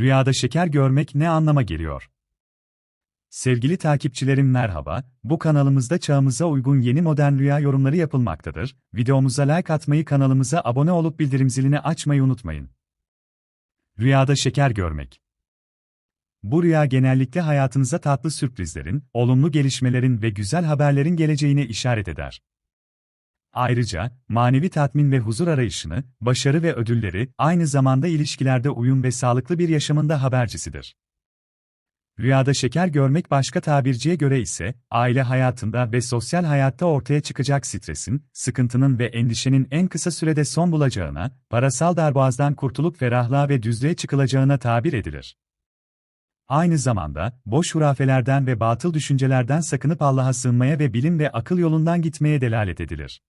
Rüyada şeker görmek ne anlama geliyor? Sevgili takipçilerim merhaba, bu kanalımızda çağımıza uygun yeni modern rüya yorumları yapılmaktadır. Videomuza like atmayı kanalımıza abone olup bildirim zilini açmayı unutmayın. Rüyada şeker görmek. Bu rüya genellikle hayatınıza tatlı sürprizlerin, olumlu gelişmelerin ve güzel haberlerin geleceğine işaret eder. Ayrıca, manevi tatmin ve huzur arayışını, başarı ve ödülleri, aynı zamanda ilişkilerde uyum ve sağlıklı bir yaşamında habercisidir. Rüyada şeker görmek başka tabirciye göre ise, aile hayatında ve sosyal hayatta ortaya çıkacak stresin, sıkıntının ve endişenin en kısa sürede son bulacağına, parasal darboğazdan kurtulup ferahlığa ve düzlüğe çıkılacağına tabir edilir. Aynı zamanda, boş hurafelerden ve batıl düşüncelerden sakınıp Allah'a sığınmaya ve bilim ve akıl yolundan gitmeye delalet edilir.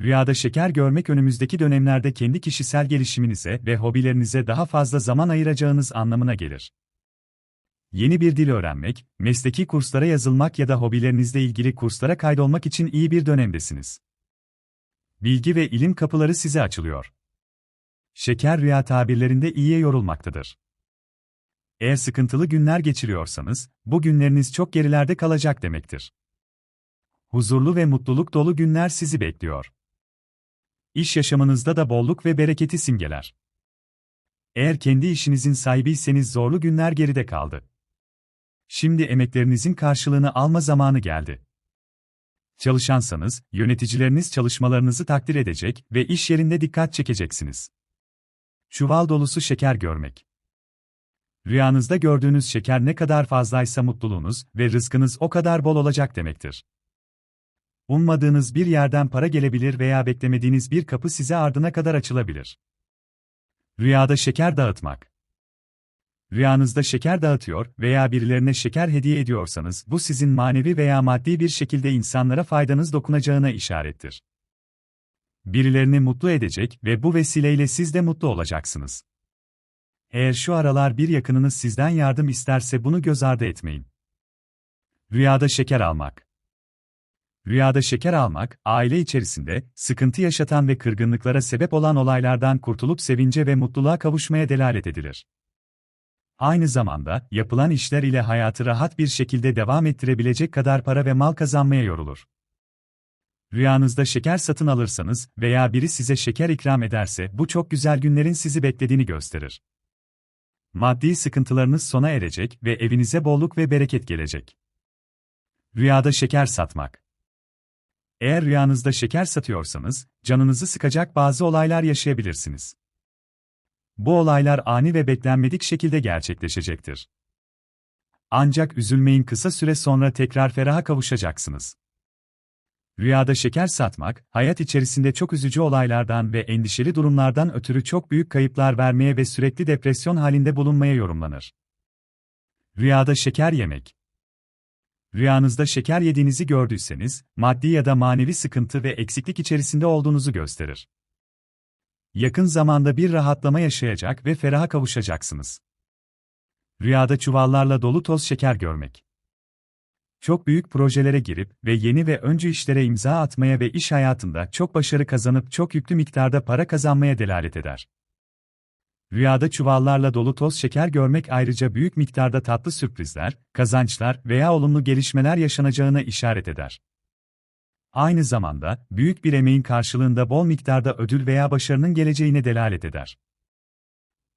Rüyada şeker görmek önümüzdeki dönemlerde kendi kişisel gelişiminize ve hobilerinize daha fazla zaman ayıracağınız anlamına gelir. Yeni bir dil öğrenmek, mesleki kurslara yazılmak ya da hobilerinizle ilgili kurslara kaydolmak için iyi bir dönemdesiniz. Bilgi ve ilim kapıları size açılıyor. Şeker rüya tabirlerinde iyiye yorulmaktadır. Eğer sıkıntılı günler geçiriyorsanız, bu günleriniz çok gerilerde kalacak demektir. Huzurlu ve mutluluk dolu günler sizi bekliyor. İş yaşamınızda da bolluk ve bereketi simgeler. Eğer kendi işinizin sahibiyseniz zorlu günler geride kaldı. Şimdi emeklerinizin karşılığını alma zamanı geldi. Çalışansanız, yöneticileriniz çalışmalarınızı takdir edecek ve iş yerinde dikkat çekeceksiniz. Çuval dolusu şeker görmek. Rüyanızda gördüğünüz şeker ne kadar fazlaysa mutluluğunuz ve rızkınız o kadar bol olacak demektir. Ummadığınız bir yerden para gelebilir veya beklemediğiniz bir kapı size ardına kadar açılabilir. Rüyada şeker dağıtmak. Rüyanızda şeker dağıtıyor veya birilerine şeker hediye ediyorsanız bu sizin manevi veya maddi bir şekilde insanlara faydanız dokunacağına işarettir. Birilerini mutlu edecek ve bu vesileyle siz de mutlu olacaksınız. Eğer şu aralar bir yakınınız sizden yardım isterse bunu göz ardı etmeyin. Rüyada şeker almak. Rüyada şeker almak, aile içerisinde sıkıntı yaşatan ve kırgınlıklara sebep olan olaylardan kurtulup sevince ve mutluluğa kavuşmaya delalet edilir. Aynı zamanda, yapılan işler ile hayatı rahat bir şekilde devam ettirebilecek kadar para ve mal kazanmaya yorulur. Rüyanızda şeker satın alırsanız veya biri size şeker ikram ederse bu çok güzel günlerin sizi beklediğini gösterir. Maddi sıkıntılarınız sona erecek ve evinize bolluk ve bereket gelecek. Rüyada şeker satmak. Eğer rüyanızda şeker satıyorsanız, canınızı sıkacak bazı olaylar yaşayabilirsiniz. Bu olaylar ani ve beklenmedik şekilde gerçekleşecektir. Ancak üzülmeyin kısa süre sonra tekrar feraha kavuşacaksınız. Rüyada şeker satmak, hayat içerisinde çok üzücü olaylardan ve endişeli durumlardan ötürü çok büyük kayıplar vermeye ve sürekli depresyon halinde bulunmaya yorumlanır. Rüyada şeker yemek. Rüyanızda şeker yediğinizi gördüyseniz, maddi ya da manevi sıkıntı ve eksiklik içerisinde olduğunuzu gösterir. Yakın zamanda bir rahatlama yaşayacak ve feraha kavuşacaksınız. Rüyada çuvallarla dolu toz şeker görmek. Çok büyük projelere girip ve yeni ve öncü işlere imza atmaya ve iş hayatında çok başarı kazanıp çok yüklü miktarda para kazanmaya delalet eder. Rüyada çuvallarla dolu toz şeker görmek ayrıca büyük miktarda tatlı sürprizler, kazançlar veya olumlu gelişmeler yaşanacağına işaret eder. Aynı zamanda, büyük bir emeğin karşılığında bol miktarda ödül veya başarının geleceğine delalet eder.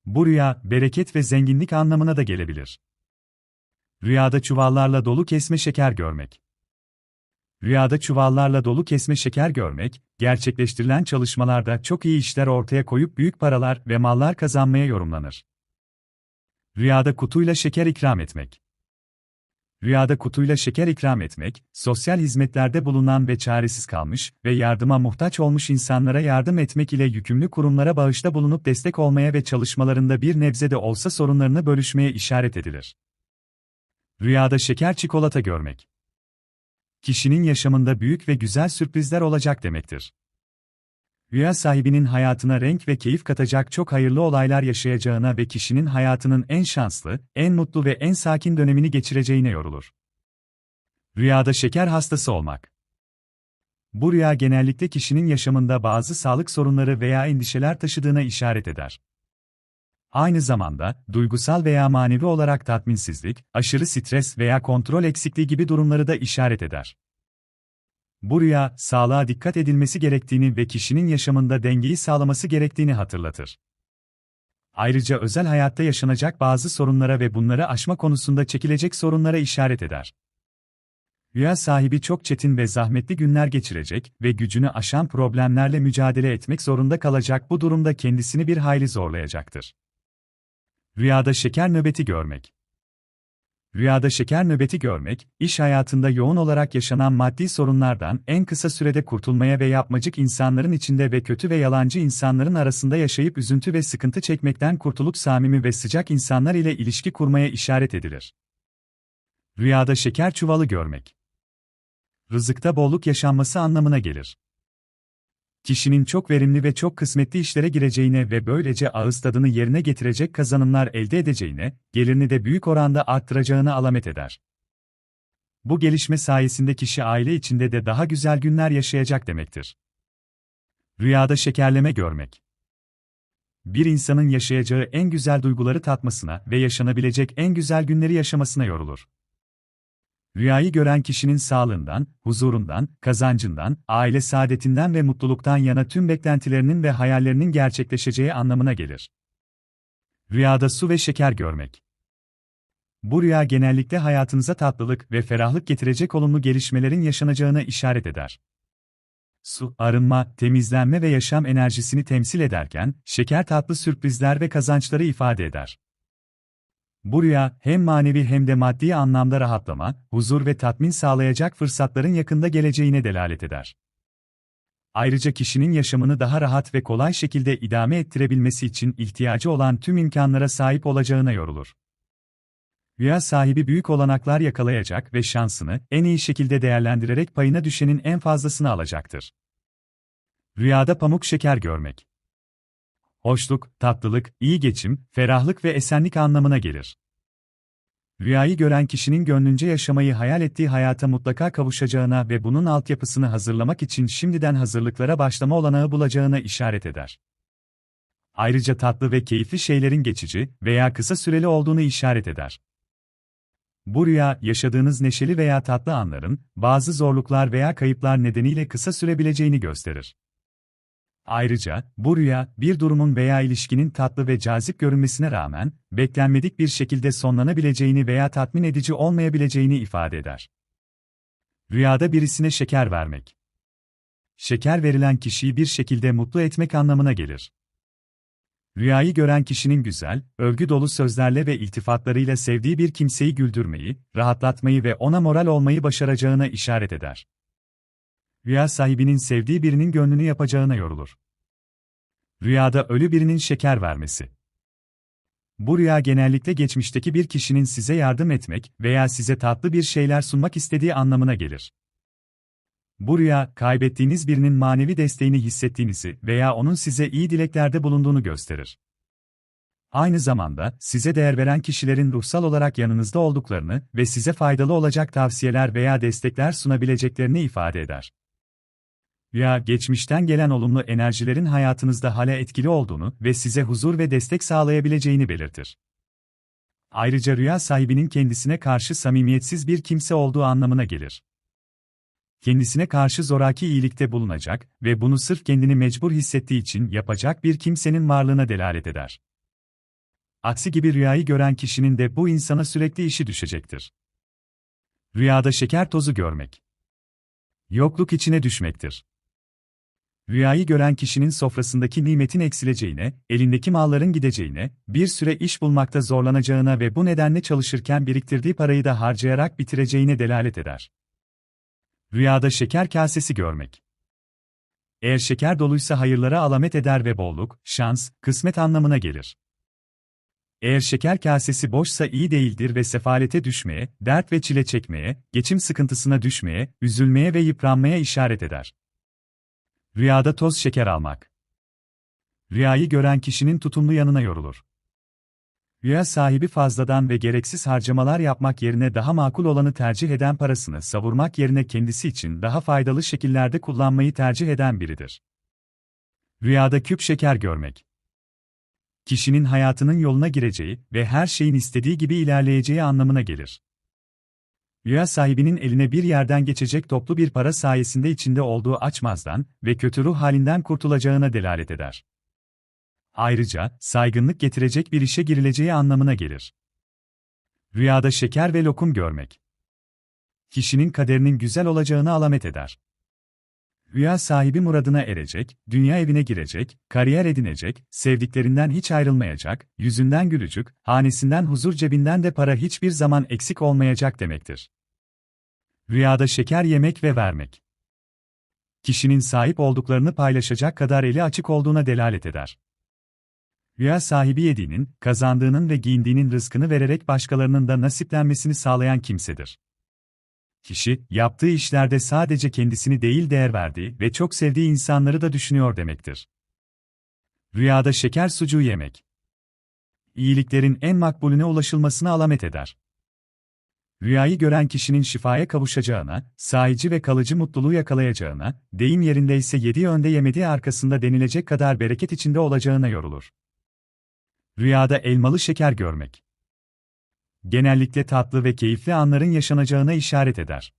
Bu rüya, bereket ve zenginlik anlamına da gelebilir. Rüyada çuvallarla dolu kesme şeker görmek. Rüyada çuvallarla dolu kesme şeker görmek, gerçekleştirilen çalışmalarda çok iyi işler ortaya koyup büyük paralar ve mallar kazanmaya yorumlanır. Rüyada kutuyla şeker ikram etmek. Rüyada kutuyla şeker ikram etmek, sosyal hizmetlerde bulunan ve çaresiz kalmış ve yardıma muhtaç olmuş insanlara yardım etmek ile yükümlü kurumlara bağışta bulunup destek olmaya ve çalışmalarında bir nebze de olsa sorunlarını bölüşmeye işaret edilir. Rüyada şeker çikolata görmek. Kişinin yaşamında büyük ve güzel sürprizler olacak demektir. Rüya sahibinin hayatına renk ve keyif katacak çok hayırlı olaylar yaşayacağına ve kişinin hayatının en şanslı, en mutlu ve en sakin dönemini geçireceğine yorulur. Rüyada şeker hastası olmak. Bu rüya genellikle kişinin yaşamında bazı sağlık sorunları veya endişeler taşıdığına işaret eder. Aynı zamanda, duygusal veya manevi olarak tatminsizlik, aşırı stres veya kontrol eksikliği gibi durumları da işaret eder. Bu rüya, sağlığa dikkat edilmesi gerektiğini ve kişinin yaşamında dengeyi sağlaması gerektiğini hatırlatır. Ayrıca özel hayatta yaşanacak bazı sorunlara ve bunları aşma konusunda çekilecek sorunlara işaret eder. Rüya sahibi çok çetin ve zahmetli günler geçirecek ve gücünü aşan problemlerle mücadele etmek zorunda kalacak bu durumda kendisini bir hayli zorlayacaktır. Rüyada şeker nöbeti görmek Rüyada şeker nöbeti görmek, iş hayatında yoğun olarak yaşanan maddi sorunlardan en kısa sürede kurtulmaya ve yapmacık insanların içinde ve kötü ve yalancı insanların arasında yaşayıp üzüntü ve sıkıntı çekmekten kurtulup samimi ve sıcak insanlar ile ilişki kurmaya işaret edilir. Rüyada şeker çuvalı görmek rızıkta bolluk yaşanması anlamına gelir. Kişinin çok verimli ve çok kısmetli işlere gireceğine ve böylece ağız tadını yerine getirecek kazanımlar elde edeceğine, gelirini de büyük oranda arttıracağını alamet eder. Bu gelişme sayesinde kişi aile içinde de daha güzel günler yaşayacak demektir. Rüyada şekerleme görmek bir insanın yaşayacağı en güzel duyguları tatmasına ve yaşanabilecek en güzel günleri yaşamasına yorulur. Rüyayı gören kişinin sağlığından, huzurundan, kazancından, aile saadetinden ve mutluluktan yana tüm beklentilerinin ve hayallerinin gerçekleşeceği anlamına gelir. Rüyada su ve şeker görmek. Bu rüya genellikle hayatınıza tatlılık ve ferahlık getirecek olumlu gelişmelerin yaşanacağına işaret eder. Su, arınma, temizlenme ve yaşam enerjisini temsil ederken, şeker tatlı sürprizler ve kazançları ifade eder. Bu rüya, hem manevi hem de maddi anlamda rahatlama, huzur ve tatmin sağlayacak fırsatların yakında geleceğine delalet eder. Ayrıca kişinin yaşamını daha rahat ve kolay şekilde idame ettirebilmesi için ihtiyacı olan tüm imkanlara sahip olacağına yorulur. Rüya sahibi büyük olanaklar yakalayacak ve şansını en iyi şekilde değerlendirerek payına düşenin en fazlasını alacaktır. Rüyada pamuk şeker görmek hoşluk, tatlılık, iyi geçim, ferahlık ve esenlik anlamına gelir. Rüyayı gören kişinin gönlünce yaşamayı hayal ettiği hayata mutlaka kavuşacağına ve bunun altyapısını hazırlamak için şimdiden hazırlıklara başlama olanağı bulacağına işaret eder. Ayrıca tatlı ve keyifli şeylerin geçici veya kısa süreli olduğunu işaret eder. Bu rüya, yaşadığınız neşeli veya tatlı anların, bazı zorluklar veya kayıplar nedeniyle kısa sürebileceğini gösterir. Ayrıca, bu rüya, bir durumun veya ilişkinin tatlı ve cazip görünmesine rağmen, beklenmedik bir şekilde sonlanabileceğini veya tatmin edici olmayabileceğini ifade eder. Rüyada birisine şeker vermek. Şeker verilen kişiyi bir şekilde mutlu etmek anlamına gelir. Rüyayı gören kişinin güzel, övgü dolu sözlerle ve iltifatlarıyla sevdiği bir kimseyi güldürmeyi, rahatlatmayı ve ona moral olmayı başaracağına işaret eder rüya sahibinin sevdiği birinin gönlünü yapacağına yorulur. Rüyada ölü birinin şeker vermesi. Bu rüya genellikle geçmişteki bir kişinin size yardım etmek veya size tatlı bir şeyler sunmak istediği anlamına gelir. Bu rüya, kaybettiğiniz birinin manevi desteğini hissettiğinizi veya onun size iyi dileklerde bulunduğunu gösterir. Aynı zamanda, size değer veren kişilerin ruhsal olarak yanınızda olduklarını ve size faydalı olacak tavsiyeler veya destekler sunabileceklerini ifade eder. Rüya, geçmişten gelen olumlu enerjilerin hayatınızda hala etkili olduğunu ve size huzur ve destek sağlayabileceğini belirtir. Ayrıca rüya sahibinin kendisine karşı samimiyetsiz bir kimse olduğu anlamına gelir. Kendisine karşı zoraki iyilikte bulunacak ve bunu sırf kendini mecbur hissettiği için yapacak bir kimsenin varlığına delalet eder. Aksi gibi rüyayı gören kişinin de bu insana sürekli işi düşecektir. Rüyada şeker tozu görmek. Yokluk içine düşmektir. Rüyayı gören kişinin sofrasındaki nimetin eksileceğine, elindeki malların gideceğine, bir süre iş bulmakta zorlanacağına ve bu nedenle çalışırken biriktirdiği parayı da harcayarak bitireceğine delalet eder. Rüyada şeker kasesi görmek. Eğer şeker doluysa hayırlara alamet eder ve bolluk, şans, kısmet anlamına gelir. Eğer şeker kasesi boşsa iyi değildir ve sefalete düşmeye, dert ve çile çekmeye, geçim sıkıntısına düşmeye, üzülmeye ve yıpranmaya işaret eder. Rüyada toz şeker almak. Rüyayı gören kişinin tutumlu yanına yorulur. Rüya sahibi fazladan ve gereksiz harcamalar yapmak yerine daha makul olanı tercih eden parasını savurmak yerine kendisi için daha faydalı şekillerde kullanmayı tercih eden biridir. Rüyada küp şeker görmek. kişinin hayatının yoluna gireceği ve her şeyin istediği gibi ilerleyeceği anlamına gelir. Rüya sahibinin eline bir yerden geçecek toplu bir para sayesinde içinde olduğu açmazdan ve kötü ruh halinden kurtulacağına delalet eder. Ayrıca, saygınlık getirecek bir işe girileceği anlamına gelir. Rüyada şeker ve lokum görmek. Kişinin kaderinin güzel olacağını alamet eder. Rüya sahibi muradına erecek, dünya evine girecek, kariyer edinecek, sevdiklerinden hiç ayrılmayacak, yüzünden gülücük, hanesinden huzur cebinden de para hiçbir zaman eksik olmayacak demektir. Rüyada şeker yemek ve vermek. Kişinin sahip olduklarını paylaşacak kadar eli açık olduğuna delalet eder. Rüya sahibi yediğinin, kazandığının ve giyindiğinin rızkını vererek başkalarının da nasiplenmesini sağlayan kimsedir. Kişi, yaptığı işlerde sadece kendisini değil değer verdiği ve çok sevdiği insanları da düşünüyor demektir. Rüyada şeker sucuğu yemek. İyiliklerin en makbulüne ulaşılmasını alamet eder. Rüyayı gören kişinin şifaya kavuşacağına, sahici ve kalıcı mutluluğu yakalayacağına, deyim yerindeyse yediği önde yemediği arkasında denilecek kadar bereket içinde olacağına yorulur. Rüyada elmalı şeker görmek genellikle tatlı ve keyifli anların yaşanacağına işaret eder.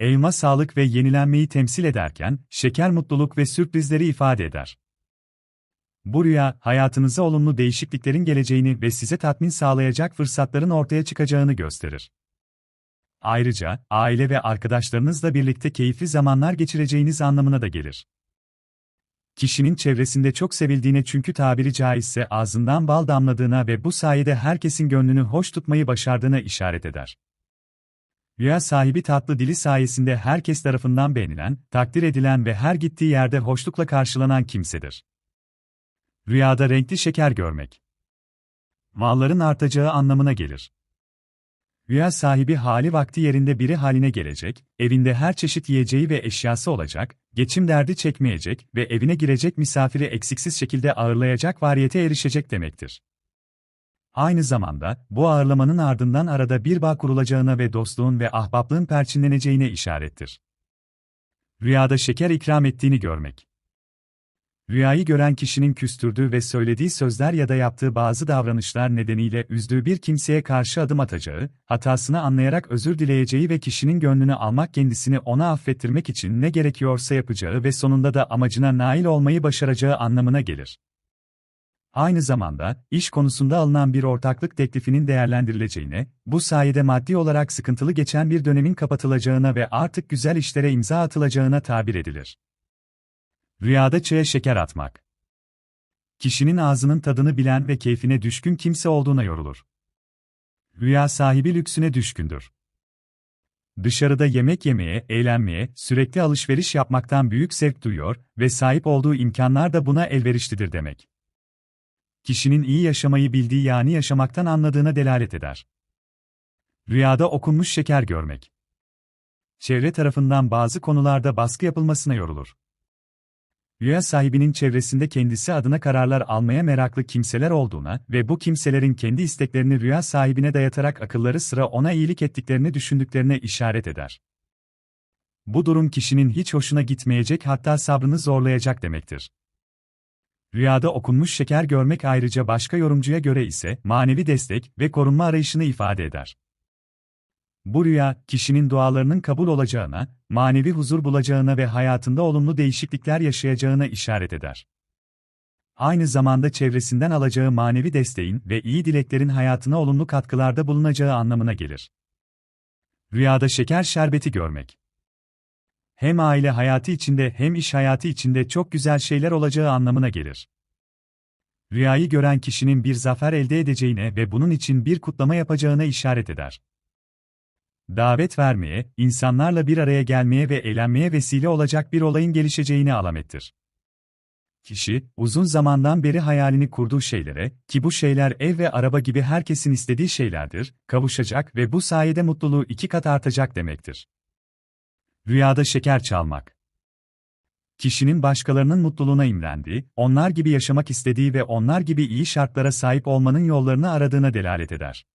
Elma sağlık ve yenilenmeyi temsil ederken, şeker mutluluk ve sürprizleri ifade eder. Bu rüya, hayatınıza olumlu değişikliklerin geleceğini ve size tatmin sağlayacak fırsatların ortaya çıkacağını gösterir. Ayrıca, aile ve arkadaşlarınızla birlikte keyifli zamanlar geçireceğiniz anlamına da gelir kişinin çevresinde çok sevildiğine çünkü tabiri caizse ağzından bal damladığına ve bu sayede herkesin gönlünü hoş tutmayı başardığına işaret eder. Rüya sahibi tatlı dili sayesinde herkes tarafından beğenilen, takdir edilen ve her gittiği yerde hoşlukla karşılanan kimsedir. Rüyada renkli şeker görmek. Malların artacağı anlamına gelir. Rüya sahibi hali vakti yerinde biri haline gelecek, evinde her çeşit yiyeceği ve eşyası olacak, geçim derdi çekmeyecek ve evine girecek misafiri eksiksiz şekilde ağırlayacak variyete erişecek demektir. Aynı zamanda, bu ağırlamanın ardından arada bir bağ kurulacağına ve dostluğun ve ahbaplığın perçinleneceğine işarettir. Rüyada şeker ikram ettiğini görmek. Rüyayı gören kişinin küstürdüğü ve söylediği sözler ya da yaptığı bazı davranışlar nedeniyle üzdüğü bir kimseye karşı adım atacağı, hatasını anlayarak özür dileyeceği ve kişinin gönlünü almak kendisini ona affettirmek için ne gerekiyorsa yapacağı ve sonunda da amacına nail olmayı başaracağı anlamına gelir. Aynı zamanda, iş konusunda alınan bir ortaklık teklifinin değerlendirileceğine, bu sayede maddi olarak sıkıntılı geçen bir dönemin kapatılacağına ve artık güzel işlere imza atılacağına tabir edilir. Rüyada çaya şeker atmak. Kişinin ağzının tadını bilen ve keyfine düşkün kimse olduğuna yorulur. Rüya sahibi lüksüne düşkündür. Dışarıda yemek yemeye, eğlenmeye, sürekli alışveriş yapmaktan büyük zevk duyuyor ve sahip olduğu imkanlar da buna elverişlidir demek. Kişinin iyi yaşamayı bildiği yani yaşamaktan anladığına delalet eder. Rüyada okunmuş şeker görmek. Çevre tarafından bazı konularda baskı yapılmasına yorulur. Rüya sahibinin çevresinde kendisi adına kararlar almaya meraklı kimseler olduğuna ve bu kimselerin kendi isteklerini rüya sahibine dayatarak akılları sıra ona iyilik ettiklerini düşündüklerine işaret eder. Bu durum kişinin hiç hoşuna gitmeyecek hatta sabrını zorlayacak demektir. Rüyada okunmuş şeker görmek ayrıca başka yorumcuya göre ise manevi destek ve korunma arayışını ifade eder. Bu rüya, kişinin dualarının kabul olacağına, manevi huzur bulacağına ve hayatında olumlu değişiklikler yaşayacağına işaret eder. Aynı zamanda çevresinden alacağı manevi desteğin ve iyi dileklerin hayatına olumlu katkılarda bulunacağı anlamına gelir. Rüyada şeker şerbeti görmek. Hem aile hayatı içinde hem iş hayatı içinde çok güzel şeyler olacağı anlamına gelir. Rüyayı gören kişinin bir zafer elde edeceğine ve bunun için bir kutlama yapacağına işaret eder davet vermeye, insanlarla bir araya gelmeye ve eğlenmeye vesile olacak bir olayın gelişeceğini alamettir. Kişi, uzun zamandan beri hayalini kurduğu şeylere, ki bu şeyler ev ve araba gibi herkesin istediği şeylerdir, kavuşacak ve bu sayede mutluluğu iki kat artacak demektir. Rüyada şeker çalmak Kişinin başkalarının mutluluğuna imrendiği, onlar gibi yaşamak istediği ve onlar gibi iyi şartlara sahip olmanın yollarını aradığına delalet eder.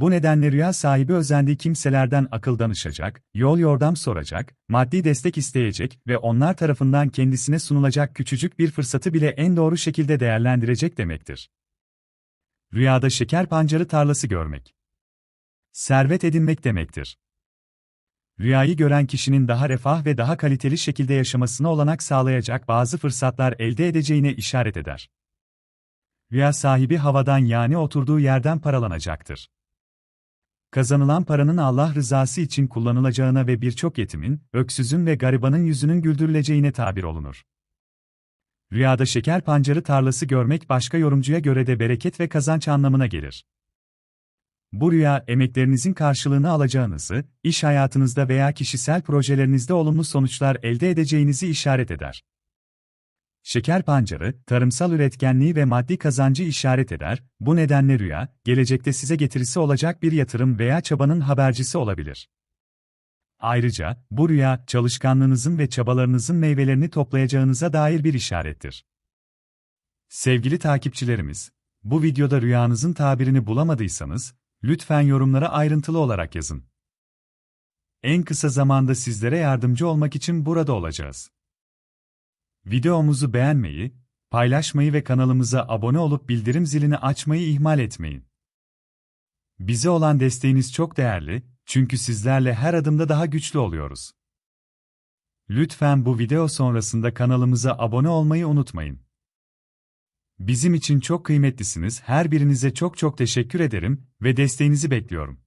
Bu nedenle rüya sahibi özendiği kimselerden akıl danışacak, yol yordam soracak, maddi destek isteyecek ve onlar tarafından kendisine sunulacak küçücük bir fırsatı bile en doğru şekilde değerlendirecek demektir. Rüyada şeker pancarı tarlası görmek. Servet edinmek demektir. Rüyayı gören kişinin daha refah ve daha kaliteli şekilde yaşamasına olanak sağlayacak bazı fırsatlar elde edeceğine işaret eder. Rüya sahibi havadan yani oturduğu yerden paralanacaktır. Kazanılan paranın Allah rızası için kullanılacağına ve birçok yetimin, öksüzün ve garibanın yüzünün güldürüleceğine tabir olunur. Rüyada şeker pancarı tarlası görmek başka yorumcuya göre de bereket ve kazanç anlamına gelir. Bu rüya, emeklerinizin karşılığını alacağınızı, iş hayatınızda veya kişisel projelerinizde olumlu sonuçlar elde edeceğinizi işaret eder. Şeker pancarı, tarımsal üretkenliği ve maddi kazancı işaret eder, bu nedenle rüya, gelecekte size getirisi olacak bir yatırım veya çabanın habercisi olabilir. Ayrıca, bu rüya, çalışkanlığınızın ve çabalarınızın meyvelerini toplayacağınıza dair bir işarettir. Sevgili takipçilerimiz, bu videoda rüyanızın tabirini bulamadıysanız, lütfen yorumlara ayrıntılı olarak yazın. En kısa zamanda sizlere yardımcı olmak için burada olacağız. Videomuzu beğenmeyi, paylaşmayı ve kanalımıza abone olup bildirim zilini açmayı ihmal etmeyin. Bize olan desteğiniz çok değerli, çünkü sizlerle her adımda daha güçlü oluyoruz. Lütfen bu video sonrasında kanalımıza abone olmayı unutmayın. Bizim için çok kıymetlisiniz, her birinize çok çok teşekkür ederim ve desteğinizi bekliyorum.